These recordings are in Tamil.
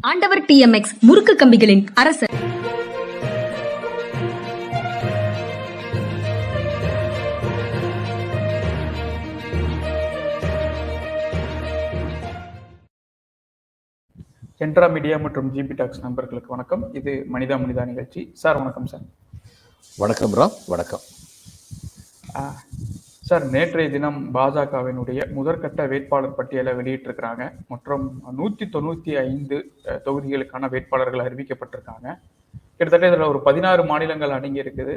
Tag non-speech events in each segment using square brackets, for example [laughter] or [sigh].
ஆண்டவர் டிஎம்எக்ஸ் முறுக்கு கம்பிகளின் அரசர். சென்ட்ரா மீடியா மற்றும் ஜிபி டாக்ஸ் நண்பர்களுக்கு வணக்கம். இது மனிதா மனிதா நிகழ்ச்சி. சார் வணக்கம் சார். வணக்கம் ராம். வணக்கம். சார் நேற்றைய தினம் பாஜகவினுடைய முதற்கட்ட வேட்பாளர் பட்டியலை வெளியிட்டிருக்கிறாங்க. மற்றும் நூற்றி தொண்ணூற்றி ஐந்து தொகுதிகளுக்கான வேட்பாளர்கள் அறிவிக்கப்பட்டிருக்காங்க. கிட்டத்தட்ட இதில் ஒரு பதினாறு மாநிலங்கள் அடங்கி இருக்குது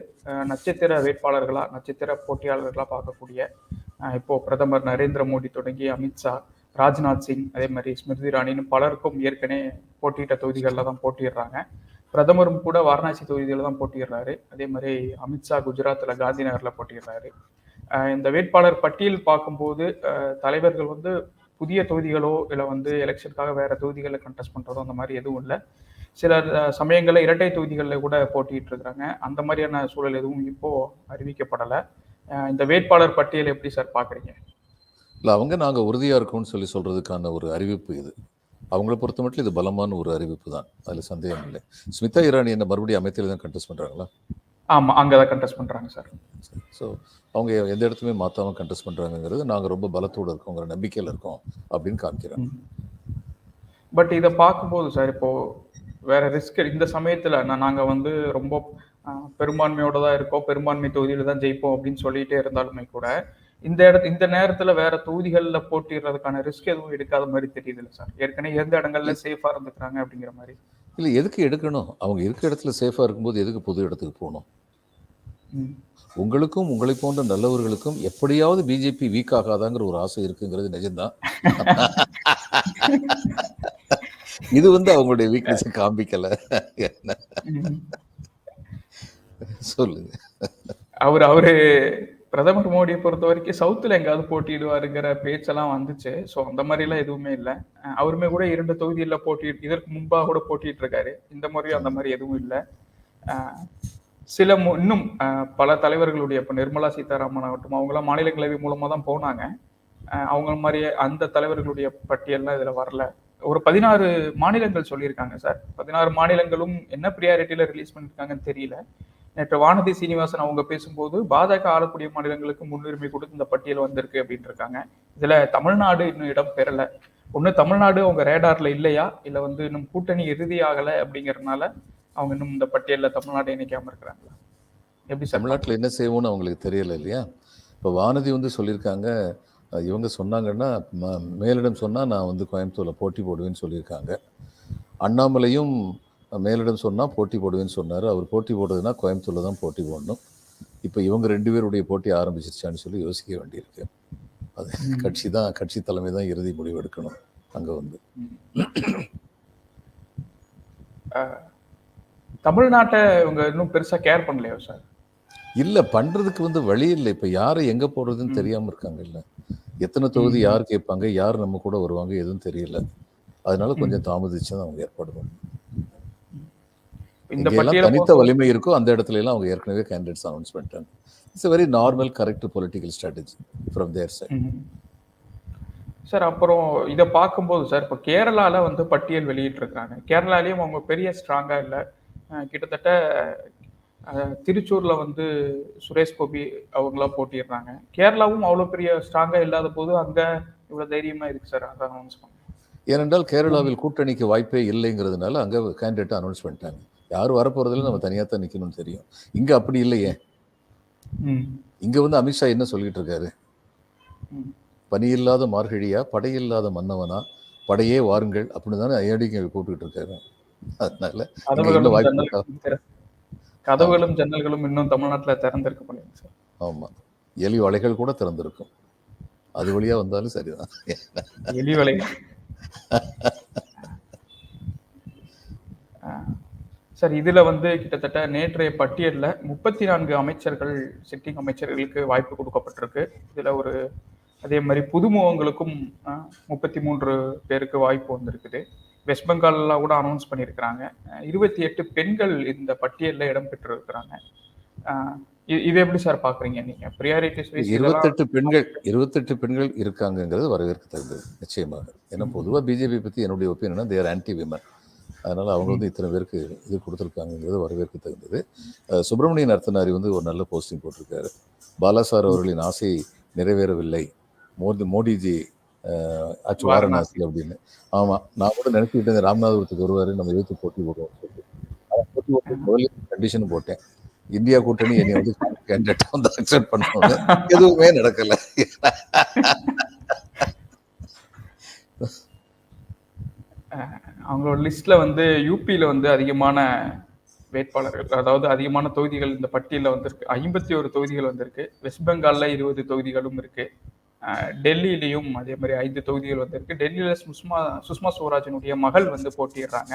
நட்சத்திர வேட்பாளர்களா நட்சத்திர போட்டியாளர்களா பார்க்கக்கூடிய இப்போ பிரதமர் நரேந்திர மோடி தொடங்கி அமித்ஷா ராஜ்நாத் சிங் அதே மாதிரி ஸ்மிருதி இரானின்னு பலருக்கும் ஏற்கனவே போட்டியிட்ட தொகுதிகளில் தான் போட்டியிடுறாங்க. பிரதமரும் கூட வாரணாசி தொகுதியில் தான் போட்டியிடுறாரு. அதே மாதிரி அமித்ஷா குஜராத்தில் காந்தி நகரில் போட்டியிடுறாரு. இந்த வேட்பாளர் பட்டியல் பார்க்கும்போது தலைவர்கள் வந்து புதிய தொகுதிகளோ இல்லை வந்து எலெக்ஷனுக்காக வேற தொகுதிகளில் கண்டெஸ்ட் பண்ணுறதோ அந்த மாதிரி எதுவும் இல்லை. சில சமயங்களில் இரட்டை தொகுதிகளில் கூட போட்டிகிட்டு இருக்கிறாங்க. அந்த மாதிரியான சூழல் எதுவும் இப்போது அறிவிக்கப்படலை. இந்த வேட்பாளர் பட்டியல் எப்படி சார் பார்க்குறீங்க? இல்லை அவங்க நாங்கள் உறுதியாக இருக்கோம்னு சொல்லி சொல்கிறதுக்கான ஒரு அறிவிப்பு இது. அவங்கள பொறுத்த மட்டும் இது பலமான ஒரு அறிவிப்பு தான். அதில் சந்தேகம் இல்லை. ஸ்மிதா இரானி என்ன மறுபடியும் அமைத்தியில் தான் கண்டெஸ்ட் பண்ணுறாங்களா ஆமா அங்கே தான் கண்டெஸ்ட் பண்ணுறாங்க சார் ஸோ அவங்க எந்த இடத்துலையுமே மாற்றாமல் கண்டெஸ்ட் பண்ணுறாங்கிறது நாங்கள் ரொம்ப பலத்தோடு இருக்கோங்கிற நம்பிக்கையில் இருக்கோம் அப்படின்னு காமிக்கிறோம் பட் இதை பார்க்கும்போது சார் இப்போ வேற ரிஸ்க் இந்த சமயத்துல நான் நாங்க வந்து ரொம்ப பெரும்பான்மையோட தான் இருக்கோம் பெரும்பான்மை தொகுதியில தான் ஜெயிப்போம் அப்படின்னு சொல்லிட்டே இருந்தாலுமே கூட இந்த இடத்து இந்த நேரத்துல வேற தொகுதிகள்ல போட்டிடுறதுக்கான ரிஸ்க் எதுவும் எடுக்காத மாதிரி தெரியுதுல்ல சார் ஏற்கனவே எந்த இடங்கள்ல சேஃபா இருந்துக்கிறாங்க அப்படிங்கிற மாதிரி. இல்லை எதுக்கு எடுக்கணும்? அவங்க இருக்க இடத்துல சேஃபாக இருக்கும்போது எதுக்கு புது இடத்துக்கு போகணும். உங்களுக்கும் உங்களை போன்ற நல்லவர்களுக்கும் எப்படியாவது பிஜேபி வீக் ஆகாதாங்கிற ஒரு ஆசை இருக்குங்கிறது நிஜம்தான். இது வந்து அவங்களுடைய வீக்னஸ் காமிக்கல. சொல்லுங்க. அவர் அவரு பிரதமர் மோடியை பொறுத்த வரைக்கும் சவுத்துல எங்காவது போட்டியிடுவாருங்கிற பேச்செல்லாம் வந்துச்சு. ஸோ அந்த மாதிரிலாம் எதுவுமே இல்லை. அவருமே கூட இரண்டு தொகுதியில் போட்டி இதற்கு முன்பாக கூட போட்டிட்டு இருக்காரு. இந்த முறையும் அந்த மாதிரி எதுவும் இல்லை. சில மு- இன்னும் பல தலைவர்களுடைய இப்போ நிர்மலா சீதாராமன் ஆகட்டும் அவங்களாம் மாநிலங்களவை மூலமாக தான் போனாங்க. அவங்க மாதிரியே அந்த தலைவர்களுடைய பட்டியல்லாம் இதில் வரல. ஒரு பதினாறு மாநிலங்கள் சொல்லியிருக்காங்க சார். பதினாறு மாநிலங்களும் என்ன ப்ரியாரிட்டியில ரிலீஸ் பண்ணியிருக்காங்கன்னு தெரியல. நேற்று வானதி சீனிவாசன் அவங்க பேசும்போது பாஜக ஆளக்கூடிய மாநிலங்களுக்கு முன்னுரிமை கொடுத்து இந்த பட்டியல் வந்திருக்கு அப்படின்னு இருக்காங்க இதுல தமிழ்நாடு இன்னும் இடம் பெறல. ஒன்று தமிழ்நாடு அவங்க ரேடார்ல இல்லையா? இல்லை வந்து இன்னும் கூட்டணி இறுதி ஆகலை அப்படிங்கறதுனால அவங்க இன்னும் இந்த பட்டியலில் தமிழ்நாடு இணைக்காம இருக்கிறாங்களா? எப்படி தமிழ்நாட்டில் என்ன செய்வோம்னு அவங்களுக்கு தெரியல இல்லையா? இப்போ வானதி வந்து சொல்லியிருக்காங்க இவங்க சொன்னாங்கன்னா மேலிடம் சொன்னால் நான் வந்து கோயம்புத்தூரில் போட்டி போடுவேன்னு சொல்லியிருக்காங்க. அண்ணாமலையும் மேலிடம் சொன்னால் போட்டி போடுவேன்னு சொன்னார். அவர் போட்டி போடுறதுன்னா கோயம்புத்தூரில் தான் போட்டி போடணும். இப்போ இவங்க ரெண்டு பேருடைய போட்டி ஆரம்பிச்சிருச்சான்னு சொல்லி யோசிக்க வேண்டியிருக்கு. அது கட்சி தான் கட்சி தலைமை தான் இறுதி முடிவு எடுக்கணும் அங்கே வந்து. தமிழ்நாட்டை இவங்க இன்னும் பெருசா கேர் பண்ணலையோ சார்? இல்லை பண்ணுறதுக்கு வந்து வழி இல்லை. இப்போ யாரை எங்கே போடுறதுன்னு தெரியாமல் இருக்காங்க இல்லை. எத்தனை தொகுதி யார் கேட்பாங்க யார் நம்ம கூட வருவாங்க எதுவும் தெரியல. அதனால கொஞ்சம் தாமதிச்சு தான் அவங்க ஏற்பாடு பட்டியல தனித்த வலிமை இருக்கோ அந்த இடத்துல எல்லாம் அவங்க ஏற்கனவே கேண்டிடேட்ஸ் அனௌன்ஸ் பண்ணிட்டாங்க. It's very normal correct political strategy from their side. Sir அப்புறம் இதை பார்க்கும்போது சார் இப்போ கேரளால வந்து பட்டியல் வெளியிட்டிருக்காங்க. கேரளாலையும் அவங்க பெரிய ஸ்ட்ராங்கா இல்லை. கிட்டத்தட்ட திருச்சூர்ல வந்து சுரேஷ் கோபி அவங்களாம் போட்டிடுறாங்க கேரளாவும் அவ்வளோ பெரிய ஸ்ட்ராங்கா இல்லாத போது அங்க இவ்வளவு தைரியமா இருக்கு சார் அதை அனௌன்ஸ் பண்ண. ஏனென்றால் கேரளாவில் கூட்டணிக்கு வாய்ப்பே இல்லைங்கிறதுனால அங்கே கேண்டிடேட் அனௌன்ஸ் பண்ணிட்டாங்க. யார் வரப்போறதுல நம்ம தனியாக தான் நிற்கணும்னு தெரியும். இங்கே அப்படி இல்லையே. இங்கே வந்து அமித்ஷா என்ன சொல்லிட்டு இருக்காரு? ம். பனி இல்லாத மார்கழியா படையில்லாத மன்னவனா படையே வாருங்கள் அப்படின்னு தானே ஐடிக்கு கூப்பிட்டுட்டு இருக்காரு. அதனால வாய்ப்பு கதவுகளும் ஜன்னல்களும் இன்னும் தமிழ்நாட்டுல திறந்திருக்க முடியும் சார்? ஆமா. எலி வலைகள் கூட திறந்திருக்கும். அது வழியா வந்தாலும் சரிதான். எலி வலை. சார் இதுல வந்து கிட்டத்தட்ட நேற்றைய பட்டியல்ல முப்பத்தி நான்கு அமைச்சர்கள் சிட்டிங் அமைச்சர்களுக்கு வாய்ப்பு கொடுக்கப்பட்டிருக்கு. இதுல ஒரு அதே மாதிரி புதுமுகங்களுக்கும் முப்பத்தி மூன்று பேருக்கு வாய்ப்பு வந்திருக்குது. வெஸ்ட் பெங்கால்லாம் கூட அனௌன்ஸ் பண்ணியிருக்கிறாங்க. இருபத்தி எட்டு பெண்கள் இந்த பட்டியலில் இடம் பெற்றிருக்கிறாங்க. அஹ், இ- இது எப்படி சார் பாக்குறீங்க நீங்க? ப்ரியாரிட்டிஸ் இருபத்தெட்டு பெண்கள் இருபத்தெட்டு பெண்கள் இருக்காங்கங்கிறது வரவேற்க தகுந்தது நிச்சயமாக. ஏன்னா பொதுவாக பிஜேபி பற்றி என்னுடைய ஒப்பீனியனா தேர் ஆன்டி விமன் அதனால் அவங்க வந்து இத்தனை பேருக்கு இது கொடுத்துருக்காங்கங்கிறது வரவேற்க தகுந்தது. சுப்பிரமணியன் அர்த்தனாரி வந்து ஒரு நல்ல போஸ்டிங் போட்டிருக்காரு. பாலாசார் அவர்களின் ஆசை நிறைவேறவில்லை. மோடி மோடிஜி அச்சு வாரணாசி. அப்படின்னு. ஆமாம் நான் கூட நினைச்சுக்கிட்டு இருந்தேன் ராமநாதபுரத்துக்கு வருவார் நம்ம எழுத்து போட்டி போடுவோம் போட்டி போட்டு முதல்ல கண்டிஷன் போட்டேன். இந்தியா கூட்டணி என்னை வந்து [laughs] கேண்டிடேட்டா வந்து அக்செப்ட் பண்ணுவாங்க எதுவுமே நடக்கல. அவங்களோட லிஸ்ட்ல வந்து யூபியில வந்து அதிகமான வேட்பாளர்கள் அதாவது அதிகமான தொகுதிகள் இந்த பட்டியலில் வந்திருக்கு. ஐம்பத்தி ஒரு தொகுதிகள் வந்திருக்கு. வெஸ்ட் பெங்கால்ல இருபது தொகுதிகளும் இருக்கு. டெல்லியிலையும் அதே மாதிரி ஐந்து தொகுதிகள் வந்திருக்கு. டெல்லியில் சுஷ்மா சுஷ்மா ஸ்வராஜனுடைய மகள் வந்து போட்டியிடுறாங்க.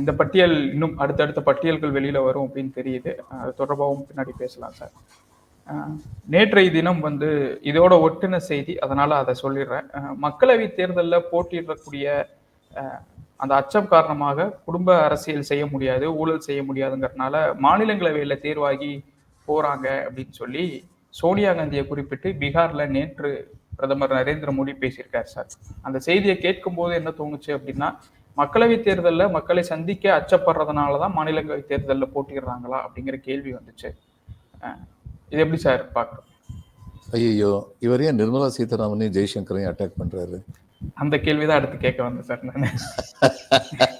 இந்த பட்டியல் இன்னும் அடுத்தடுத்த பட்டியல்கள் வெளியில வரும் அப்படின்னு தெரியுது. அது தொடர்பாகவும் பின்னாடி பேசலாம் சார். நேற்றைய தினம் வந்து இதோட ஒட்டுன செய்தி அதனால அதை சொல்லிடுறேன். மக்களவை தேர்தலில் போட்டியிடக்கூடிய அந்த அச்சம் காரணமாக குடும்ப அரசியல் செய்ய முடியாது ஊழல் செய்ய முடியாதுங்கிறதுனால மாநிலங்களவையில் தேர்வாகி போறாங்க அப்படின்னு சொல்லி சோனியா காந்தியை குறிப்பிட்டு பீகார்ல நேற்று பிரதமர் நரேந்திர மோடி பேசியிருக்காரு சார். அந்த செய்தியை கேட்கும்போது என்ன தோணுச்சு அப்படின்னா மக்களவை தேர்தலில் மக்களை சந்திக்க அச்சப்படுறதுனால தான் மாநிலங்களவை தேர்தலில் போட்டிடுறாங்களா அப்படிங்கிற கேள்வி வந்துச்சு. இது எப்படி சார் பார்க்குறோம்? ஐயோ இவர் ஏன் நிர்மலா சீதாராமனையும் ஜெய்சங்கரையும் அட்டாக் பண்றாரு? அந்த கேள்விதான் அடுத்து கேட்க வந்தேன் சார் நான். [laughs]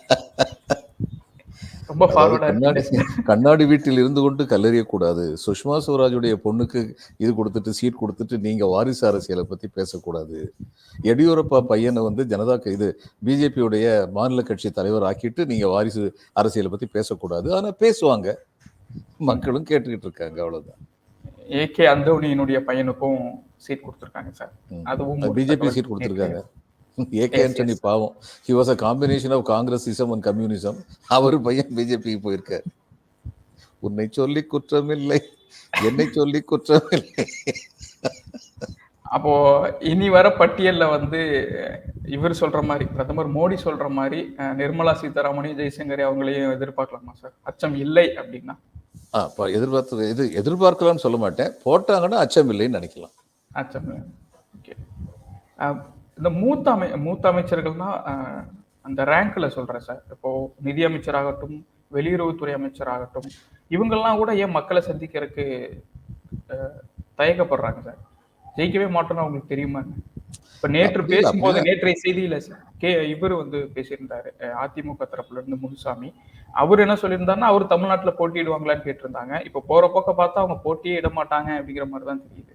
ரொம்ப கண்ணாடி கண்ணாடி வீட்டில் இருந்து கொண்டு கல்லறியக்கூடாது. சுஷ்மா ஸ்வராஜுடைய பொண்ணுக்கு இது கொடுத்துட்டு சீட் கொடுத்துட்டு நீங்க வாரிசு அரசியலை பத்தி பேசக்கூடாது. எடியூரப்பா பையனை வந்து ஜனதா க- இது பிஜேபியுடைய மாநில கட்சி தலைவர் ஆக்கிட்டு நீங்க வாரிசு அரசியலை பத்தி பேசக்கூடாது. ஆனா பேசுவாங்க. மக்களும் கேட்டுக்கிட்டு இருக்காங்க அவ்வளவுதான். ஏகே அந்தோனியினுடைய பையனுக்கும் சீட் கொடுத்துருக்காங்க சார். அதுவும் பிஜேபி சீட் கொடுத்துருக்காங்க. ஏகே ஆண்டனி பாவம். He was a combination of Congressism and communism அவர் பையன் பிஜேபிக்கு போயிருக்கார். உன்னை சொல்லி குற்றமில்லை என்னை சொல்லி குற்றமில்லை. அப்போ இனி வர பட்டியல்ல வந்து இவர் சொல்ற மாதிரி பிரதமர் மோடி சொல்ற மாதிரி நிர்மலா சீதாராமனையும் ஜெய்சங்கர் அவங்களையும் எதிர்பார்க்கலாமா சார்? அச்சம் இல்லை அப்படின்னா? ஆ இப்போ எதிர்பார்த்து இது எதிர்பார்க்கலாம்னு சொல்ல மாட்டேன். போட்டாங்கன்னா அச்சம் இல்லைன்னு நினைக்கலாம். அச்சம் ஓகே. இந்த மூத்த அமை மூத்த அமைச்சர்கள்னா அந்த ரேங்க்ல சொல்றேன் சார் இப்போ நிதி அமைச்சராகட்டும் வெளியுறவுத்துறை அமைச்சராகட்டும் இவங்கெல்லாம் கூட ஏன் மக்களை சந்திக்கிறதுக்கு தயக்கப்படுறாங்க சார் ஜெயிக்கவே மாட்டோம்னு அவங்களுக்கு தெரியுமா? இப்ப நேற்று பேசும்போது நேற்றைய செய்தியில சார் கே இவர் வந்து பேசியிருந்தாரு அதிமுக தரப்புல இருந்து முனுசாமி. அவர் என்ன சொல்லியிருந்தாருன்னா அவர் தமிழ்நாட்டுல போட்டியிடுவாங்களான்னு கேட்டிருந்தாங்க. இப்ப போற போக்க பார்த்தா அவங்க போட்டியே இட மாட்டாங்க அப்படிங்கிற மாதிரி தான் தெரியுது.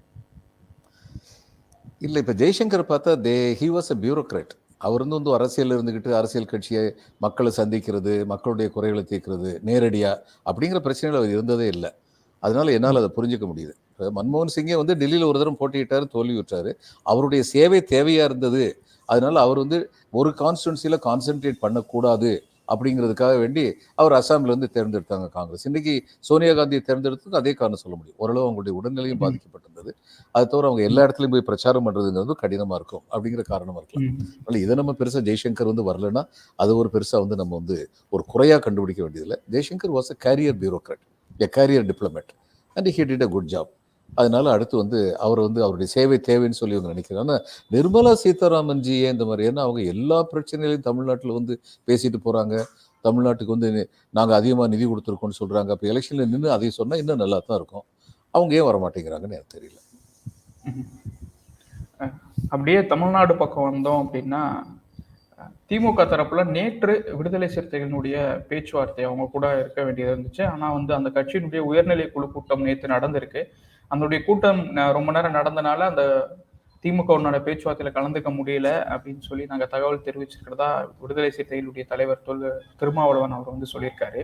இல்லை இப்போ ஜெய்சங்கர் பார்த்தா the he was a bureaucrat அவர் வந்து வந்து அரசியல் இருந்துக்கிட்டு அரசியல் கட்சியை மக்களை சந்திக்கிறது மக்களுடைய குறைகளை தீர்க்கிறது நேரடியாக அப்படிங்கிற பிரச்சனைகள் அவர் இருந்ததே இல்லை. அதனால என்னால் அதை புரிஞ்சுக்க முடியுது. மன்மோகன் சிங்கே வந்து டெல்லியில் ஒரு தரம் போட்டியிட்டார் தோல்வி விட்டாரு அவருடைய சேவை தேவையாக இருந்தது. அதனால அவர் வந்து ஒரு கான்ஸ்டுவன்சியில் கான்சென்ட்ரேட் பண்ணக்கூடாது. அப்படிங்கிறதுக்காக வேண்டி அவர் அசாம்ல இருந்து தேர்ந்தெடுத்தாங்க காங்கிரஸ். இன்னைக்கு சோனியா காந்தியை தேர்ந்தெடுத்ததுக்கு அதே காரணம் சொல்ல முடியும். ஓரளவு அவங்களுடைய உடல்நிலையும். பாதிக்கப்பட்டிருந்தது. அது தவிர அவங்க எல்லா இடத்துலையும் போய் பிரச்சாரம் பண்றதுங்கிறது கடினமா இருக்கும் அப்படிங்கிற காரணமா இருக்கலாம். அதனால இதை நம்ம பெருசா ஜெய்சங்கர் வந்து வரலன்னா அது ஒரு பெருசா வந்து நம்ம வந்து ஒரு குறையா கண்டுபிடிக்க வேண்டியதில்லை. Jaishankar was a career bureaucrat a career diplomat and he did a good job அதனால அடுத்து வந்து அவர் வந்து அவருடைய சேவை தேவைன்னு சொல்லி இவங்க நினைக்கிறாங்க. ஆனால் நிர்மலா சீதாராமன் ஜி இந்த மாதிரி ஏன்னா அவங்க எல்லா பிரச்சனைகளையும் தமிழ்நாட்டில் வந்து பேசிட்டு போறாங்க. தமிழ்நாட்டுக்கு வந்து நாங்கள் அதிகமாக நிதி கொடுத்துருக்கோம்னு சொல்றாங்க. அப்போ எலெக்ஷனில் நின்று அதை சொன்னால் இன்னும் நல்லா தான் இருக்கும். அவங்க ஏன் வர மாட்டேங்கிறாங்கன்னு எனக்கு தெரியல. அப்படியே தமிழ்நாடு பக்கம் வந்தோம் அப்படின்னா திமுக தரப்புல நேற்று விடுதலை சிறுத்தைகளினுடைய பேச்சுவார்த்தை அவங்க கூட இருக்க வேண்டியது இருந்துச்சு. ஆனா வந்து அந்த கட்சியினுடைய உயர்நிலை குழு கூட்டம் நேற்று நடந்திருக்கு. அதனுடைய கூட்டம் ரொம்ப நேரம் நடந்தனால அந்த திமுகவுனோட பேச்சுவார்த்தையில கலந்துக்க முடியல அப்படின்னு சொல்லி நாங்க தகவல் தெரிவிச்சிருக்கிறதா விடுதலை சிறுத்தைகளுடைய தலைவர் தொல் திருமாவளவன் அவர் வந்து சொல்லியிருக்காரு.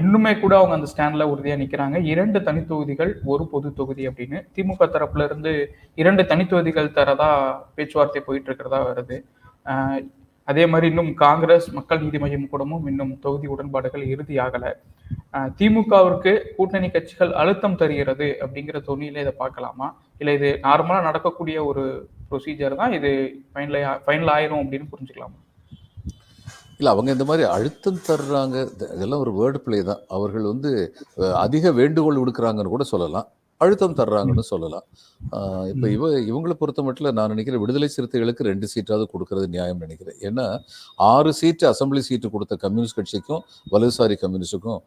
இன்னுமே கூட அவங்க அந்த ஸ்டாண்ட்ல உறுதியா நிக்கிறாங்க. இரண்டு தனித்தொகுதிகள் ஒரு பொது தொகுதி அப்படின்னு. திமுக தரப்புல இருந்து இரண்டு தனித்தொகுதிகள் தரதா பேச்சுவார்த்தை போயிட்டு இருக்கிறதா வருது. அதே மாதிரி இன்னும் காங்கிரஸ் மக்கள் நீதி மையம் கூடமும் இன்னும் தொகுதி உடன்பாடுகள் இறுதியாகல. திமுகவிற்கு கூட்டணி கட்சிகள் அழுத்தம் தருகிறது அப்படிங்கிற தொனியில இதை பார்க்கலாமா? இல்ல இது நார்மலா நடக்கக்கூடிய ஒரு ப்ரொசீஜர் தான் இது ஃபைனல் ஃபைனல் ஆயிரும் அப்படின்னு புரிஞ்சுக்கலாமா? இல்லை அவங்க இந்த மாதிரி அழுத்தம் தர்றாங்க. இதெல்லாம் ஒரு வேர்டு பிளே தான். அவர்கள் வந்து அதிக வேண்டுகோள் விடுக்கிறாங்கன்னு கூட சொல்லலாம். அழுத்தம் தர்றாங்கன்னு சொல்லலாம். இப்போ இவ இவங்களை பொறுத்த மட்டும் நான் நினைக்கிறேன் விடுதலை சிறுத்தைகளுக்கு ரெண்டு சீட்டாவது கொடுக்கறது நியாயம் நினைக்கிறேன். ஏன்னா ஆறு சீட்டு அசெம்பிளி சீட்டு கொடுத்த கம்யூனிஸ்ட் கட்சிக்கும் வலதுசாரி கம்யூனிஸ்டுக்கும்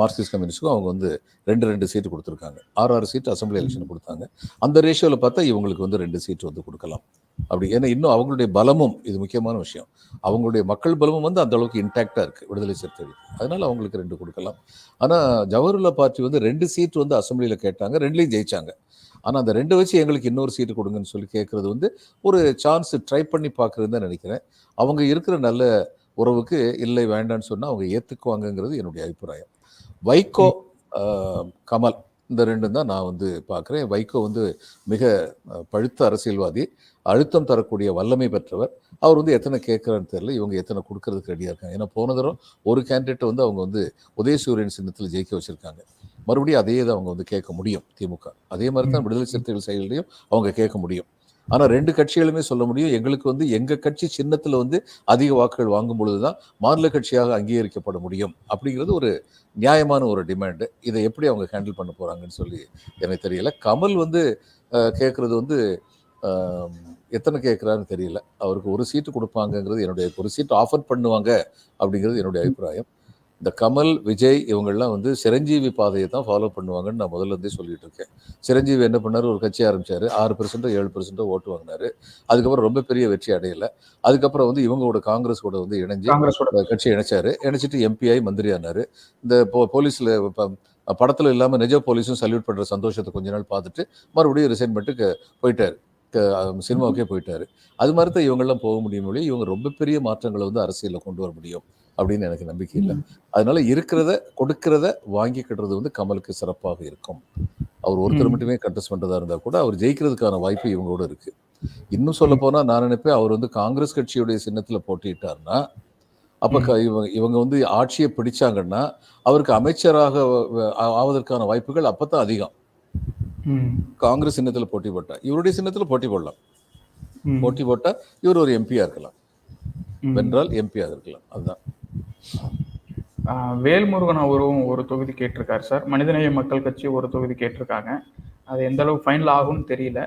மார்க்சிஸ்ட் கம்யூனிஸ்டுக்கும் அவங்க வந்து ரெண்டு ரெண்டு சீட்டு கொடுத்துருக்காங்க. ஆறு ஆறு சீட்டு அசெம்பிளி எலெக்ஷன் கொடுத்தாங்க. அந்த ரேஷியோவில் பார்த்தா இவங்களுக்கு வந்து ரெண்டு சீட்டு வந்து கொடுக்கலாம். அப்படி ஏன்னா இன்னும் அவங்களுடைய பலமும் இது முக்கியமான விஷயம். அவங்களுடைய மக்கள் பலமும் வந்து அந்த அளவுக்கு இன்டாக்டாக இருக்குது விடுதலை சிறுத்தைகளுக்கு. அதனால அவங்களுக்கு ரெண்டு கொடுக்கலாம். ஆனால் ஜவஹர்லா பார்ட்டி வந்து ரெண்டு சீட் வந்து அசெம்பிளியில் கேட்டாங்க ரெண்டுலையும் ஜெயிச்சாங்க. ஆனால் அந்த ரெண்டு வச்சு எங்களுக்கு இன்னொரு சீட்டு கொடுங்கன்னு சொல்லி கேட்குறது வந்து ஒரு சான்ஸ் ட்ரை பண்ணி பார்க்குறதுன்னு தான் நினைக்கிறேன். அவங்க இருக்கிற நல்ல உறவுக்கு இல்லை வேண்டான்னு சொன்னால் அவங்க ஏற்றுக்குவாங்கங்கிறது என்னுடைய அபிப்பிராயம். வைகோ கமல் இந்த ரெண்டும் தான் நான் வந்து பார்க்குறேன் வைகோ வந்து மிக பழுத்த அரசியல்வாதி அழுத்தம் தரக்கூடிய வல்லமை பெற்றவர். அவர் வந்து எத்தனை கேட்குறான்னு தெரியல இவங்க எத்தனை கொடுக்கறதுக்கு ரெடியாக இருக்காங்க. ஏன்னா போன தடவை ஒரு கேண்டிடேட் வந்து அவங்க வந்து உதயசூரியன் சின்னத்தில் ஜெயிக்க வச்சிருக்காங்க. மறுபடியும் அதே தான் அவங்க வந்து கேட்க முடியும் திமுக. அதே மாதிரி தான் விடுதலை சிறுத்தைகள் செயலையும் அவங்க கேட்க முடியும். ஆனால் ரெண்டு கட்சிகளுமே சொல்ல முடியும் எங்களுக்கு வந்து எங்கள் கட்சி சின்னத்தில் வந்து அதிக வாக்குகள் வாங்கும் பொழுது தான் மாநில கட்சியாக அங்கீகரிக்கப்பட முடியும் அப்படிங்கிறது ஒரு நியாயமான ஒரு டிமாண்டு இதை எப்படி அவங்க ஹேண்டில் பண்ண போகிறாங்கன்னு சொல்லி எனக்கு தெரியல. கமல் வந்து கேட்குறது வந்து எத்தனை கேட்குறான்னு தெரியல. அவருக்கு ஒரு சீட்டு கொடுப்பாங்கங்கிறது என்னுடைய ஒரு சீட்டு ஆஃபர் பண்ணுவாங்க அப்படிங்கிறது என்னுடைய அபிப்பிராயம். இந்த கமல் விஜய் இவங்கெல்லாம் வந்து சிரஞ்சீவி பாதையை தான் ஃபாலோ பண்ணுவாங்கன்னு நான் முதல்ல இருந்தே சொல்லிட்டு இருக்கேன். சிரஞ்சீவி என்ன பண்ணாரு? ஒரு கட்சி ஆரம்பிச்சாரு. ஆறு பெர்சென்ட்டோ ஏழு பெர்சென்ட்டோ ஓட்டு வாங்கினாரு. அதுக்கப்புறம் ரொம்ப பெரிய வெற்றி அடையல. அதுக்கப்புறம் வந்து இவங்களோட காங்கிரஸ் கூட வந்து இணைஞ்சு காங்கிரஸோட கட்சி இணைச்சாரு. இணைச்சிட்டு எம்பிஐ மந்திரி ஆனாரு. இந்த போ- போலீஸ்ல படத்துல இல்லாம நிஜ போலீஸும் சல்யூட் பண்ற சந்தோஷத்தை கொஞ்ச நாள் பார்த்துட்டு மறுபடியும் ரிசைன் பண்ணிட்டு போயிட்டாரு சினிமாவுக்கே போயிட்டாரு. அது மாதிரி தான் இவங்கெல்லாம் போக முடியும் இவங்க ரொம்ப பெரிய மாற்றங்களை வந்து அரசியல்ல கொண்டு வர முடியும். அப்படின்னு எனக்கு நம்பிக்கை இல்லை. அதனால இருக்கிறத கொடுக்கிறத வாங்கிக்கிடுறது வந்து கமலுக்கு சிறப்பாக இருக்கும். அவர் ஒருத்தர். மட்டுமே கண்டெஸ்ட் பண்றதா இருந்தா கூட அவர் ஜெயிக்கிறதுக்கான வாய்ப்பு இவங்களோட இருக்கு. இன்னும் சொல்ல போனா நான் நினைப்பேன் அவர் வந்து காங்கிரஸ் கட்சியுடைய சின்னத்துல போட்டியிட்டாருன்னா அப்ப இவங்க இவங்க வந்து ஆட்சியை பிடிச்சாங்கன்னா அவருக்கு அமைச்சராக ஆவதற்கான வாய்ப்புகள் அப்பதான் அதிகம். காங்கிரஸ் சின்னத்துல போட்டி போட்டா இவருடைய சின்னத்துல போட்டி போடலாம். போட்டி போட்டா இவர் ஒரு எம்பியா இருக்கலாம். வென்றால் எம்பியாக இருக்கலாம். அதுதான். வேல்முருகன் அவரும் ஒரு தொகுதி கேட்டிருக்காரு சார். மனிதநேய மக்கள் கட்சி ஒரு தொகுதி கேட்டிருக்காங்க. அது எந்த அளவு ஃபைனல் ஆகும்னு தெரியல.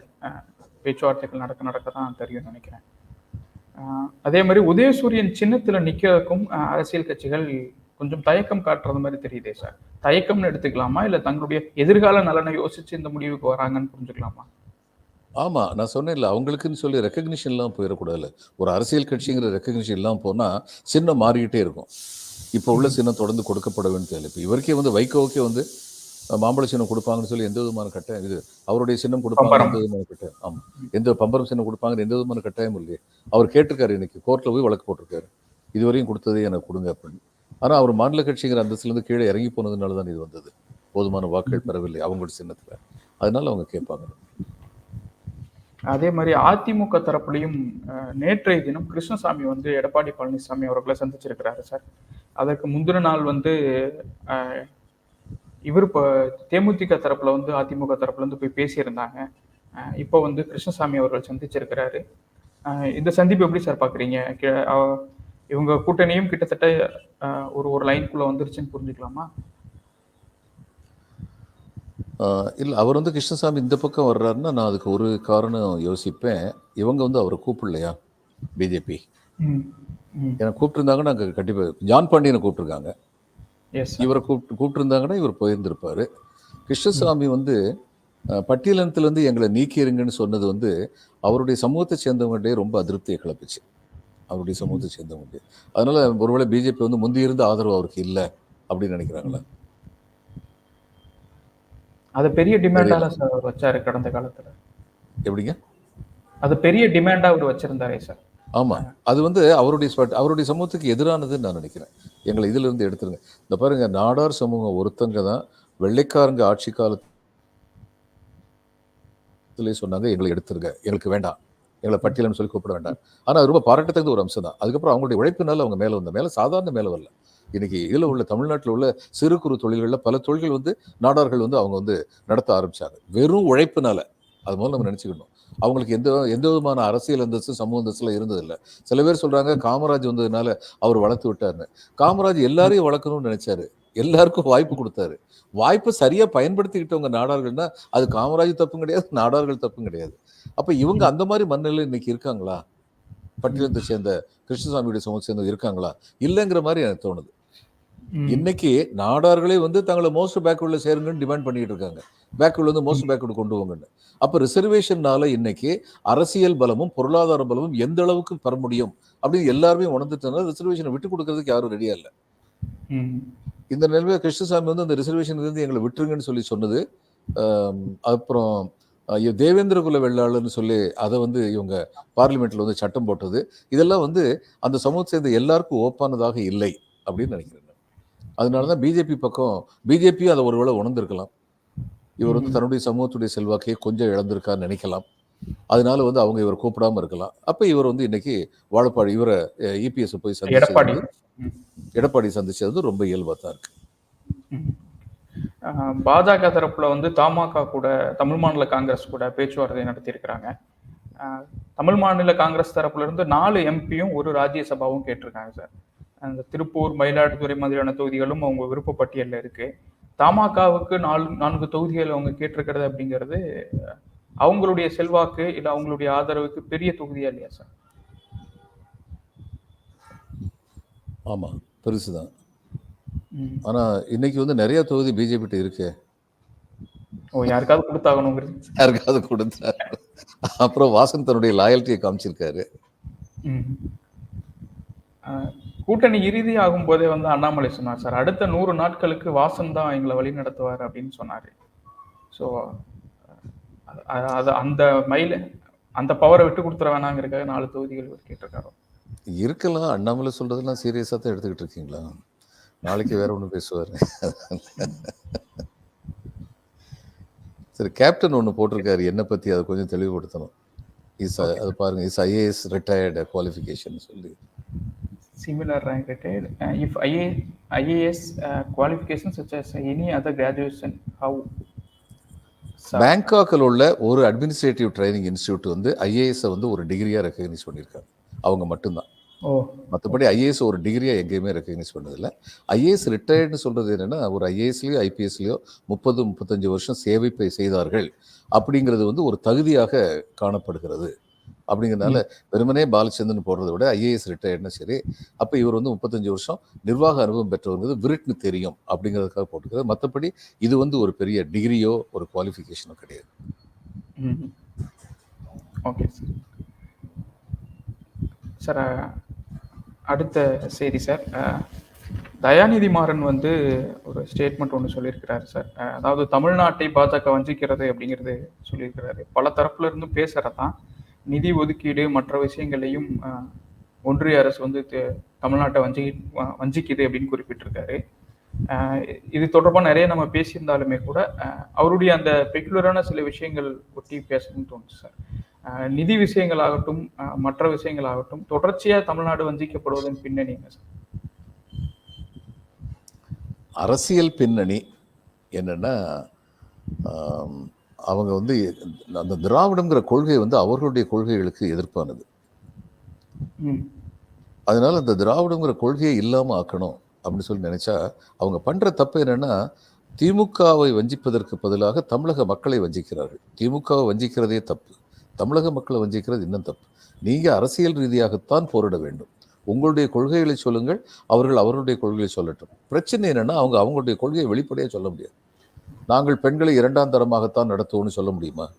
பேச்சுவார்த்தைகள் நடக்க நடக்க தான் தெரியும் நினைக்கிறேன். அதே மாதிரி உதயசூரியன் சின்னத்தில் நிற்கிறதுக்கும் அரசியல் கட்சிகள் கொஞ்சம் தயக்கம் காட்டுறது மாதிரி தெரியுதே சார். தயக்கம்னு எடுத்துக்கலாமா? இல்லை தங்களுடைய எதிர்கால நலனை யோசிச்சு இந்த முடிவுக்கு வராங்கன்னு புரிஞ்சுக்கலாமா? ஆமா நான் சொன்னேன்ல அவங்களுக்குன்னு சொல்லி ரெக்கக்னிஷன்லாம் போயிடக்கூடாது ஒரு அரசியல் கட்சிங்கிற ரெக்கக்னிஷன் இல்லாமல் போனா சின்னம் மாறிக்கிட்டே இருக்கும். இப்போ உள்ள சின்னம் தொடர்ந்து கொடுக்கப்பட வேண்டிய தேவை இப்போ இவருக்கே வந்து வைகோவுக்கே வந்து மாம்பழ சின்னம் கொடுப்பாங்கன்னு சொல்லி எந்த விதமான கட்டாயம் இது அவருடைய சின்னம் கொடுப்பாங்க. எந்த விதமான கட்டாயம் ஆமா. எந்த பம்பரம் சின்னம் கொடுப்பாங்கன்னு எந்த விதமான கட்டாயம் இல்லையே. அவர் கேட்டிருக்காரு இன்னைக்கு கோர்ட்ல போய் வழக்கு போட்டிருக்காரு. இதுவரையும் கொடுத்ததே எனக்கு கொடுங்க அப்படின்னு. ஆனா அவர் மாநில கட்சிங்கிற அந்தஸ்துலேருந்து கீழே இறங்கி போனதுனால தான் இது வந்தது. போதுமான வாக்குகள் பெறவில்லை அவங்களோட சின்னத்துல. அதனால அவங்க கேட்பாங்க. அதே மாதிரி அதிமுக தரப்புலையும் நேற்றைய தினம் கிருஷ்ணசாமி வந்து எடப்பாடி பழனிசாமி அவர்களை சந்திச்சிருக்கிறாரு சார். அதற்கு முந்தின நாள் வந்து இவர் இப்போ தேமுதிக தரப்புல வந்து அதிமுக தரப்புல இருந்து போய் பேசியிருந்தாங்க. இப்போ வந்து கிருஷ்ணசாமி அவர்கள் சந்திச்சிருக்கிறாரு. இந்த சந்திப்பு எப்படி சார் பாக்குறீங்க? இவங்க கூட்டணியும் கிட்டத்தட்ட ஒரு ஒரு லைன்குள்ள வந்துருச்சுன்னு புரிஞ்சுக்கலாமா? இல்ல அவர் வந்து கிருஷ்ணசாமி இந்த பக்கம் வர்றாருன்னா நான் அதுக்கு ஒரு காரணம் யோசிப்பேன். இவங்க வந்து அவரை கூப்பிடலையா பிஜேபி? ஏன்னா கூப்பிட்டுருந்தாங்கன்னா அங்கே கண்டிப்பாக ஜான் பாண்டியனை கூப்பிட்டுருக்காங்க. இவரை கூப்பிட்டு கூப்பிட்டுருந்தாங்கன்னா இவர் போயிருந்திருப்பாரு. கிருஷ்ணசாமி வந்து பட்டியலினத்திலேருந்து எங்களை நீக்கிருங்கன்னு சொன்னது வந்து அவருடைய சமூகத்தை சேர்ந்தவங்கள்டே ரொம்ப அதிருப்தியை கிளப்பிச்சு. அவருடைய சமூகத்தை சேர்ந்தவங்க. அதனால ஒருவேளை பிஜேபி வந்து முந்தி இருந்த ஆதரவு அவருக்கு இல்லை அப்படின்னு நினைக்கிறாங்களா? அது பெரிய டிமாண்டால சார். வச்சாரு கடந்த காலத்துல. எப்படிங்க? அது பெரிய டிமாண்டா அவர் வச்சிருந்தாரே சார் ஆமா. அது வந்து அவருடைய அவருடைய சமூகத்துக்கு எதிரானதுன்னு நான் நினைக்கிறேன். எங்களை இதுல இருந்து எடுத்துருங்க. இந்த பாருங்க நாடார் சமூகம் ஒருத்தங்க தான் வெள்ளைக்காரங்க ஆட்சி காலத்திலே சொன்னாங்க எங்களை எடுத்துருங்க. எங்களுக்கு வேண்டாம். எங்களை பட்டியலன்னு சொல்லி கூப்பிட வேண்டாம். ஆனா ரொம்ப பாராட்டத்தக்க ஒரு அம்சம் தான். அதுக்கப்புறம் அவங்களுடைய உழைப்பினால அவங்க மேல வந்த மேல சாதாரண மேல வரல இன்னைக்கு இதில் உள்ள தமிழ்நாட்டில் உள்ள சிறு குறு தொழில்களில் பல தொழில்கள் வந்து நாடார்கள் வந்து அவங்க வந்து நடத்த ஆரம்பித்தாங்க வெறும் உழைப்புனால. அது முதல்ல நம்ம நினச்சிக்கணும். அவங்களுக்கு எந்த எந்த விதமான அரசியல் அந்தஸ்து சமூக அந்தஸ்துலாம் இருந்ததில்லை. சில பேர் சொல்கிறாங்க காமராஜ் வந்ததுனால அவர் வளர்த்து விட்டாருன்னு காமராஜ் எல்லாரையும் வளர்க்கணும்னு நினைச்சாரு. எல்லாருக்கும் வாய்ப்பு கொடுத்தாரு. வாய்ப்பை சரியாக பயன்படுத்திக்கிட்டவங்க நாடார்கள்னா அது காமராஜ் தப்பும் கிடையாது நாடார்கள் தப்பும் கிடையாது. அப்போ இவங்க அந்த மாதிரி மண்ணில் இன்னைக்கு இருக்காங்களா? பட்டியலத்தை சேர்ந்த கிருஷ்ணசாமியுடைய சமூகம் சேர்ந்தவங்க இருக்காங்களா? இல்லைங்கிற மாதிரி எனக்கு தோணுது. இன்னைக்கு நாடார்களே வந்து தங்களை மோஸ்ட் பேக்வர்டில் சேருங்கன்னு டிமாண்ட் பண்ணிட்டு இருக்காங்க. பேக்வர்டில் வந்து மோஸ்ட் பேக்வர்டு கொண்டு போங்கன்னு. அப்போ ரிசர்வேஷன்னால இன்னைக்கு அரசியல் பலமும் பொருளாதார பலமும் எந்த அளவுக்கு பெற முடியும் அப்படின்னு எல்லாருமே உணர்ந்துட்டனால ரிசர்வேஷனை விட்டு கொடுக்கறதுக்கு யாரும் ரெடியா இல்லை. இந்த நிலைமையில கிருஷ்ணசாமி வந்து அந்த ரிசர்வேஷன் இருந்து எங்களை விட்டுருங்கன்னு சொல்லி சொன்னது. அப்புறம் தேவேந்திர குல வெள்ளாளர்னு சொல்லி அதை வந்து இவங்க பார்லிமெண்ட்ல வந்து சட்டம் போட்டது. இதெல்லாம் வந்து அந்த சமூகத்தை சேர்ந்த எல்லாருக்கும் ஓப்பானதாக இல்லை அப்படின்னு நினைக்கிறேன். நான். அதனாலதான் பிஜேபி பக்கம் பிஜேபியும் அதை ஒருவேளை உணர்ந்திருக்கலாம். இவர் வந்து. தன்னுடைய சமூகத்துடைய செல்வாக்கையை கொஞ்சம் இழந்திருக்கான்னு நினைக்கலாம். அதனால வந்து அவங்க இவரை கூப்பிடாம இருக்கலாம். அப்ப இவர் வந்து இன்னைக்கு வாழப்பாடு இவரை இபிஎஸ் போய் எடப்பாடி. எடப்பாடி சந்திச்சது ரொம்ப இயல்பா தான் இருக்கு. பாஜக தரப்புல வந்து தமாக கூட தமிழ் மாநில காங்கிரஸ் கூட பேச்சுவார்த்தை நடத்தியிருக்கிறாங்க. தமிழ் மாநில காங்கிரஸ் தரப்புல இருந்து நாலு எம்பியும் ஒரு ராஜ்யசபாவும் கேட்டிருக்காங்க சார். அந்த திருப்பூர் மயிலாடுதுறை மாதிரியான தொகுதிகளும் அவங்க விருப்ப பட்டியல்ல இருக்கு. தமாகவுக்கு நாலு நான்கு தொகுதிகள் அவங்க கேட்டிருக்கிறது அப்படிங்கிறது அவங்களுடைய செல்வாக்கு இல்ல அவங்களுடைய ஆதரவுக்கு பெரிய தொகுதியா இல்லையா சார்? ஆமா பெருசுதான். ம். ஆனா இன்னைக்கு வந்து நிறைய தொகுதி பிஜேபி இருக்கு. ஓ யாருக்காவது கொடுத்தாகணுங்கிறது? யாருக்காவது கொடுத்தாரு அப்புறம் வாசன் தன்னுடைய லாயல்ட்டியை காமிச்சிருக்காரு. கூட்டணி இறுதி ஆகும் போதே வந்து அண்ணாமலை சொன்னார் சார் அடுத்த நூறு நாட்களுக்கு வாசன் தான் எங்களை வழி நடத்துவார் அப்படின்னு சொன்னாரு. ஸோ அது அந்த மயில அந்த பவரை விட்டு கொடுத்துட வேணாங்கிறதுக்காக நாலு தொகுதிகள் கேட்டிருக்காரு? இருக்கலாம் அண்ணாமலை சொல்றதெல்லாம் சீரியஸா தான் எடுத்துக்கிட்டு இருக்கீங்களா? நாளைக்கு வேற ஒண்ணு பேசுவாரு. சரி கேப்டன் ஒண்ணு போட்டிருக்காரு என்ன பத்தி அதை கொஞ்சம் தெளிவுபடுத்தணும். இஸ் அது பாருங்க இஸ் ஐஏஎஸ் ரிட்டையர்டு குவாலிஃபிகேஷன் சொல்லி. Similar rank retired uh, if IA, IAS uh, qualifications such as any other graduation how? Sir, பேங்காக்கில் உள்ள ஒரு அட்மினிஸ்ட்ரேட்டிவ் ட்ரைனிங் இன்ஸ்டியூட் வந்து ஐஏஎஸ் வந்து ஒரு டிகிரியா ரெக்கக்னைஸ் பண்ணியிருக்காங்க. அவங்க மட்டும்தான். ஓ. மற்றபடி ஐஏஎஸ் ஒரு டிகிரியா எங்கேயுமே ரெக்கக்னைஸ் பண்ணதில்லை. ஐஏஎஸ் ரிட்டையர்டுன்னு சொல்றது என்னன்னா ஒரு ஐஏஎஸ்லயோ ஐபிஎஸ்லயோ முப்பது முப்பத்தஞ்சு வருஷம் சேவை செய்தார்கள் அப்படிங்கிறது வந்து ஒரு தகுதியாக காணப்படுகிறது. அப்படிங்கிறதுனால வெறுமனே பாலச்சந்திரன் போடுறதை விட ஐஏஎஸ் ரிட்டையர்ட்னு சரி. அப்போ இவர் வந்து முப்பத்தஞ்சு வருஷம் நிர்வாக அனுபவம் பெற்றவங்கிறது விருட்னு தெரியும் அப்படிங்கிறதுக்காக போட்டுக்கிறது. மற்றபடி இது வந்து ஒரு பெரிய டிகிரியோ ஒரு குவாலிஃபிகேஷனோ கிடையாது. ஓகே சார் அடுத்த செய்தி சார் தயாநிதி மாறன் வந்து ஒரு ஸ்டேட்மெண்ட் ஒன்று சொல்லியிருக்கிறாரு சார் அதாவது தமிழ்நாட்டை பாஜக வஞ்சிக்கிறது அப்படிங்கிறது சொல்லியிருக்கிறாரு. பல தரப்புல இருந்தும் பேசுறதான். நிதி ஒதுக்கீடு மற்ற விஷயங்களையும் ஒன்றிய அரசு வந்து தமிழ்நாட்டை வஞ்சி வஞ்சிக்குது அப்படின்னு குறிப்பிட்டிருக்காரு. இது தொடர்பாக நிறைய நம்ம பேசியிருந்தாலுமே கூட அவருடைய அந்த பெக்குலரான சில விஷயங்கள் ஒட்டி பேசணும்னு தோணுச்சு சார். நிதி விஷயங்களாகட்டும் மற்ற விஷயங்களாகட்டும் தொடர்ச்சியாக தமிழ்நாடு வஞ்சிக்கப்படுவதன் பின்னணி என்ன சார்? அரசியல் பின்னணி என்னன்னா அவங்க வந்து அந்த திராவிடங்கிற கொள்கை வந்து அவர்களுடைய கொள்கைகளுக்கு எதிர்ப்பானது. அதனால அந்த திராவிடங்கிற கொள்கையை இல்லாம ஆக்கணும் அப்படின்னு சொல்லி நினைச்சா அவங்க பண்ற தப்பு என்னன்னா திமுகவை வஞ்சிப்பதற்கு பதிலாக தமிழக மக்களை வஞ்சிக்கிறார்கள். திமுகவை வஞ்சிக்கிறதே தப்பு. தமிழக மக்களை வஞ்சிக்கிறது இன்னும் தப்பு. நீங்க அரசியல் ரீதியாகத்தான் போரிட வேண்டும். உங்களுடைய கொள்கைகளை சொல்லுங்கள் அவர்கள் அவர்களுடைய கொள்கைகளை சொல்லட்டும். பிரச்சனை என்னன்னா அவங்க அவங்களுடைய கொள்கையை வெளிப்படையாக சொல்ல முடியாது. நாங்கள் பெண்களை இரண்டாம் தரமாகத்தான் நடத்துவோம்னு சொல்ல முடியுமா?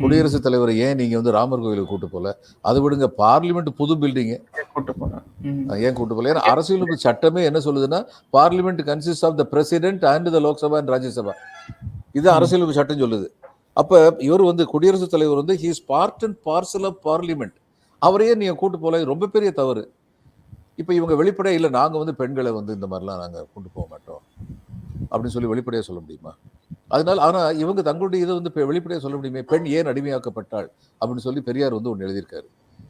குடியரசுத் தலைவரை ஏன் நீங்க வந்து ராமர் கோயிலுக்கு கூட்டு போல? அதை விடுங்க பார்லிமெண்ட் புது பில்டிங்கு கூட்டு போறேன் ம். ஏன் கூட்டு போல? ஏன்னா அரசியலமைப்பு சட்டமே என்ன சொல்லுதுன்னா parliament consist of the president and the Lok Sabha and Rajya Sabha. இது அரசியலமைப்பு சட்டம் சொல்லுது. அப்ப இவர் வந்து குடியரசுத் தலைவர் வந்து he's part and parcel of parliament அவரையே நீங்க கூட்டு போல இது ரொம்ப பெரிய தவறு. இப்ப இவங்க வெளிப்படையா இல்ல நாங்க வந்து பெண்களை வந்து இந்த மாதிரிலாம் நாங்க கூட்டு போக மாட்டோம். அப்படின்னு சொல்லி வெளிப்படையாக சொல்ல முடியுமா? அதனால ஆனா இவங்க தங்களுடைய இதை வந்து வெளிப்படையாக சொல்ல முடியுமே? பெண் ஏன் அடிமையாக்கப்பட்டாள்? அப்படின்னு சொல்லி பெரியார் வந்து ஒன்று எழுதியிருக்காரு.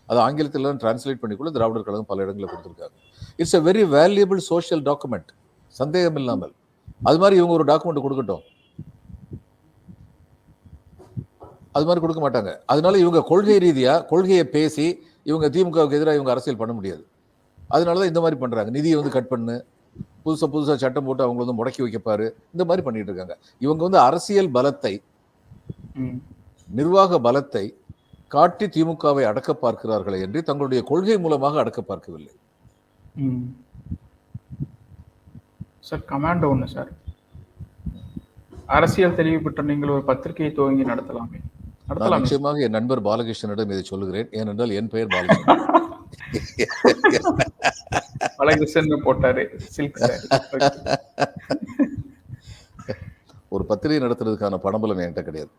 அது ஆங்கிலத்தில் டிரான்ஸ்லேட் பண்ணிக்கூட திராவிடர் கழகம் பல இடங்களில் கொடுத்துருக்காங்க. It's a very valuable social document சந்தேகம் இல்லாமல். அது மாதிரி இவங்க ஒரு டாக்குமெண்ட் கொடுக்கட்டும். அது மாதிரி கொடுக்க மாட்டாங்க. அதனால இவங்க கொள்கை ரீதியா கொள்கையை பேசி இவங்க திமுகவுக்கு எதிராக இவங்க அரசியல் பண்ண முடியாது. அதனால தான் இந்த மாதிரி பண்றாங்க. நிதியை வந்து கட் பண்ணு. புதுசா புதுசா சட்டம் போட்டு அவங்க வந்து முடக்கி வைக்கப்பாரு. இந்த மாதிரி பண்ணிட்டு இருக்காங்க. இவங்க வந்து அரசியல் பலத்தை. நிர்வாக பலத்தை காட்டி திமுகவை அடக்க பார்க்கிறார்களே என்று தங்களுடைய கொள்கை மூலமாக அடக்க பார்க்கவில்லை. சார் கமாண்டோ ஒன்று சார். அரசியல் தெளிவு பெற்ற நீங்கள் ஒரு பத்திரிகையை துவங்கி நடத்தலாமே. நான் நிச்சயமாக என் நண்பர் பாலகிருஷ்ணனிடம் இதை சொல்லுகிறேன். ஏனென்றால் என் பெயர் பாலகிருஷ்ணன். [laughs] அழகு போட்டாரு சில்க் ஒரு பத்திரிகை நடத்துறதுக்கான பணபலம் என்கிட்ட கிடையாது.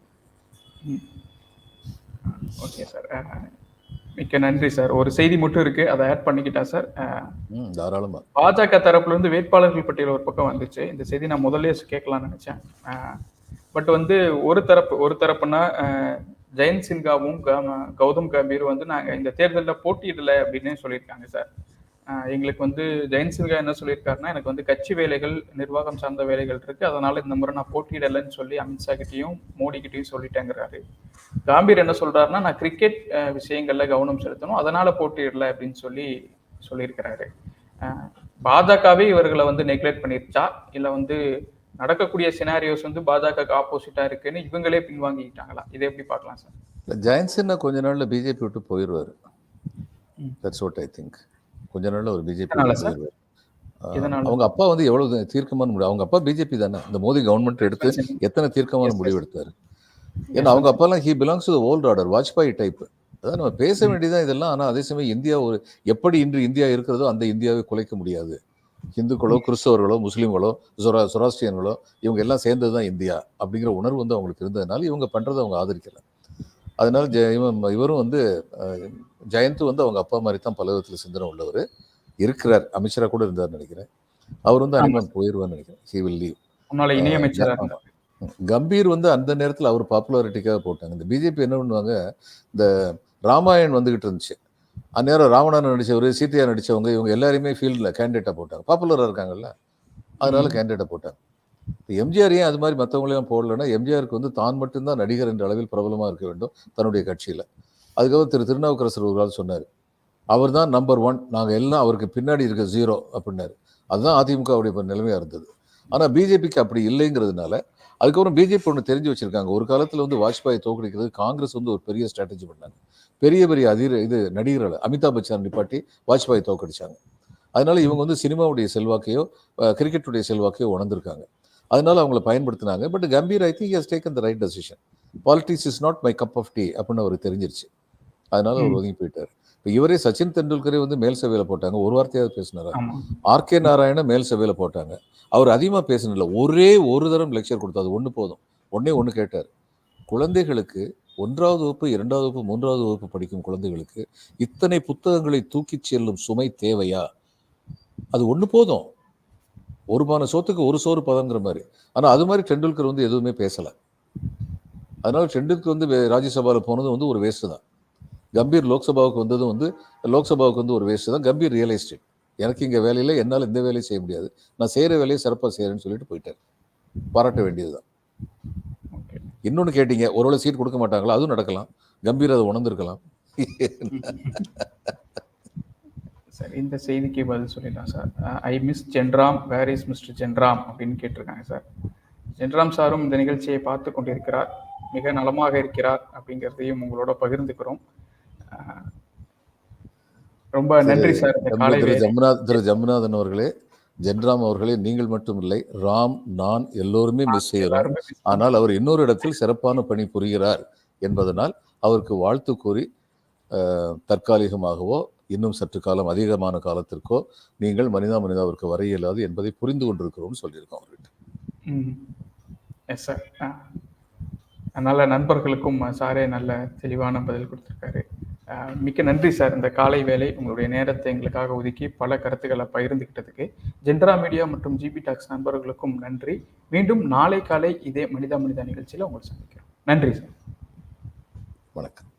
Okay sir. மிக்க நன்றி சார். ஒரு செய்தி மட்டும் இருக்கு அதை ஆட் பண்ணிக்கிட்டா சார். தாராளமா. பாஜக தரப்புல இருந்து வேட்பாளர்கள் பட்டியல் ஒரு பக்கம் வந்துச்சு. இந்த செய்தி நான் முதல்ல கேட்கலாம்னு நினைச்சேன். பட் வந்து ஒரு தரப்பு ஒரு தரப்புனா ஜெயந்த் சின்ஹாவும் கௌதம் கம்பீர் வந்து நாங்க இந்த தேர்தலில் போட்டியிடல அப்படின்னு சொல்லியிருக்காங்க சார். எங்களுக்கு வந்து ஜெயந்த் சின்ஹா என்ன சொல்லியிருக்காருன்னா எனக்கு வந்து கட்சி வேலைகள் நிர்வாகம் சார்ந்த வேலைகள் இருக்கு. அதனால இந்த முறை நான் போட்டியிடலைன்னு சொல்லி அமித்ஷா கிட்டயும் மோடி கிட்டயும் சொல்லிட்டேங்கிறாரு. காம்பீர் என்ன சொல்றாருன்னா நான் கிரிக்கெட் விஷயங்கள்ல கவனம் செலுத்தணும். அதனால போட்டியிடல அப்படின்னு சொல்லி சொல்லியிருக்கிறாரு. பாஜகவே இவர்களை வந்து நெக்லெக்ட் பண்ணிருச்சா? இல்ல வந்து நடக்கக்கூடிய சினாரியோஸ் வந்து பாஜக ஆப்போசிட்டா இருக்குன்னு இவங்களே பின்வாங்கிக்கிட்டாங்களா? இதை எப்படி பார்க்கலாம் சார்? இல்ல, ஜெயந்த் சின்ஹா கொஞ்ச நாள்ல பிஜேபி விட்டு போயிடுவாரு. தட்ஸ் வாட் ஐ திங்க் கொஞ்ச நாள்ல ஒரு பிஜேபி? அவங்க அப்பா வந்து எவ்வளவு தீர்க்கமான முடிவு? அவங்க அப்பா பிஜேபி தானே. இந்த மோடி கவர்மெண்ட் எடுத்து எத்தனை தீர்க்கமான முடிவு. எடுத்தாரு? ஏன்னா அவங்க அப்பாலாம் he belongs to old order Vajpayee type அதான் நம்ம பேச வேண்டியதான் இதெல்லாம். ஆனா அதே சமயம் இந்தியா ஒரு எப்படி இன்று இந்தியா இருக்கிறதோ அந்த இந்தியாவை குலைக்க முடியாது. இந்துக்களோ கிறிஸ்தவர்களோ முஸ்லீம்களோ சொரா சொராஸ்ட்ரியன்களோ இவங்க எல்லாம் சேர்ந்தது தான் இந்தியா. அப்படிங்கிற உணர்வு வந்து அவங்களுக்கு இருந்ததுனால இவங்க பண்றதை அவங்க ஆதரிக்கல. அதனால ஜெ- இவன் இவரும் வந்து ஜெயந்த் வந்து அவங்க அப்பா மாதிரி தான் பல விதத்தில் சிந்தனை உள்ளவர். இருக்கிறார். அமைச்சரா கூட இருந்தார் நினைக்கிறேன். அவர் வந்து. அனிமன் போயிடுவான்னு நினைக்கிறேன். ஹி வில் லீவ் முன்னால இணையமைச்சரா ஆமா. இருந்தார். கம்பீர் வந்து அந்த நேரத்தில் அவர் பாப்புலாரிட்டிக்காக போட்டாங்க. இந்த பிஜேபி என்ன பண்ணுவாங்க? இந்த ராமாயண் வந்துகிட்டு இருந்துச்சு. அந்நேரம் ராவணன் நடிச்சவர் சீதையா நடிச்சவங்க இவங்க எல்லாரையுமே ஃபீல்டில் கேண்டிடேட்டாக போட்டாங்க. பாப்புலராக இருக்காங்கல்ல. அதனால. கேண்டிடேட்டாக போட்டாங்க. இப்போ எம்ஜிஆர் ஏன் அது மாதிரி மற்றவங்களையும் போடலைன்னா எம்ஜிஆருக்கு வந்து தான் மட்டும்தான் நடிகர் என்ற அளவில் பிரபலமாக இருக்க வேண்டும் தன்னுடைய கட்சியில். அதுக்கப்புறம் திரு திருநாவுக்கரசர் ஒரு காலம் சொன்னார் அவர் தான் நம்பர் ஒன் நாங்கள் எல்லாம் அவருக்கு பின்னாடி இருக்க ஜீரோ அப்படின்னாரு. அதுதான் அதிமுகவுடைய நிலைமையாக இருந்தது. ஆனால் பிஜேபிக்கு அப்படி இல்லைங்கிறதுனால அதுக்கப்புறம் பிஜேபி ஒன்று தெரிஞ்சு வச்சுருக்காங்க. ஒரு காலத்தில் வந்து வாஜ்பாயை தோற்கடிக்கிறது காங்கிரஸ் வந்து ஒரு பெரிய ஸ்ட்ராட்டஜி பண்ணாங்க. பெரிய பெரிய அதிர இது நடிகர்களை அமிதாப் பச்சன் நிப்பாட்டி வாஜ்பாயை தோக்கடிச்சாங்க அதனால இவங்க வந்து சினிமாவுடைய செல்வாக்கையோ கிரிக்கெட்டுடைய செல்வாக்கையோ உணர்ந்திருக்காங்க. அதனால அவங்கள பயன்படுத்தினாங்க. But Gambhir I think has taken the right decision politics is not my cup of tea அப்படின்னு அவருக்கு தெரிஞ்சிருச்சு. அதனால அவர். ஒதுங்கி போயிட்டார். இப்போ இவரே சச்சின் தெண்டுல்கரே வந்து மேல் சபையில் போட்டாங்க. ஒரு வார்த்தையாவது பேசினாரா? ஆமா. ஆர்கே நாராயண மேல் சபையில் போட்டாங்க. அவர் அதிகமாக பேசினில்ல ஒரே ஒரு தரம் லெக்சர் கொடுத்தாரு ஒன்று போதும். ஒண்ணே ஒன்று கேட்டார். குழந்தைகளுக்கு ஒன்றாவது வகுப்பு இரண்டாவது வகுப்பு மூன்றாவது வகுப்பு படிக்கும் குழந்தைகளுக்கு இத்தனை புத்தகங்களை தூக்கிச் செல்லும் சுமை தேவையா? அது ஒன்று போதும். ஒரு பானை சோத்துக்கு ஒரு சோறு பதங்கிற மாதிரி. ஆனால் அது மாதிரி டெண்டுல்கர் வந்து எதுவுமே பேசலை. அதனால டெண்டுல்கர் வந்து ராஜ்யசபாவில் போனது வந்து ஒரு வேஸ்ட் தான். கம்பீர் லோக்சபாவுக்கு வந்ததும் வந்து லோக்சபாவுக்கு வந்து ஒரு வேஸ்ட் தான். கம்பீர் ரியலைஸ்டு எனக்கு இங்கே வேலையில் என்னால் இந்த வேலையை செய்ய முடியாது. நான் செய்கிற வேலையை சிறப்பாக செய்கிறேன்னு சொல்லிட்டு போயிட்டார் பாராட்ட வேண்டியதுதான். ஓகே. இன்னொன்று கேட்டீங்க ஒருவேளை சீட் கொடுக்க மாட்டாங்களா? அதுவும் நடக்கலாம். கம்பீர் அதை உணர்ந்திருக்கலாம். சார் இந்த செய்திக்கு பதில் சொல்லிடலாம் sir. I miss Jenram where is mister Jenram அப்படின்னு கேட்டிருக்காங்க சார். ஜென்ராம் சாரும் இந்த நிகழ்ச்சியை பார்த்து கொண்டிருக்கிறார். மிக நலமாக இருக்கிறார் அப்படிங்கிறதையும் உங்களோட பகிர்ந்துக்கிறோம். ரொம்ப நன்றி சார் திரு வேளை. ஜமுனாத் திரு ஜமுனாதன் அவர்களே ஜென்ராம் அவர்களே நீங்கள் மட்டும் இல்லை ராம் நான் எல்லோருமே மிஸ் செய்கிறோம். miss ஆனால் அவர் இன்னொரு இடத்தில் சிறப்பான பணி புரிகிறார் என்பதனால் அவருக்கு வாழ்த்து கூறி தற்காலிகமாகவோ இன்னும் சற்று காலம் அதிகமான காலத்திற்கோ நீங்கள் மனிதா மனிதாவிற்கு வர இயலாது என்பதை புரிந்து கொண்டிருக்கிறோம்னு சொல்லியிருக்கோம் அவர்கிட்ட. நல்ல நண்பர்களுக்கும் சாரே நல்ல தெளிவான பதில் கொடுத்துருக்காரு. மிக்க நன்றி சார் இந்த காலை வேலை உங்களுடைய நேரத்தை எங்களுக்காக ஒதுக்கி பல கருத்துக்களை பகிர்ந்துக்கிட்டதுக்கு ஜென்ரா மீடியா மற்றும் ஜிபி டாக்ஸ் நண்பர்களுக்கும் நன்றி. மீண்டும் நாளை காலை இதே மனிதா மனிதா நிகழ்ச்சியில் உங்களை சந்திக்கிறோம். நன்றி சார் வணக்கம்.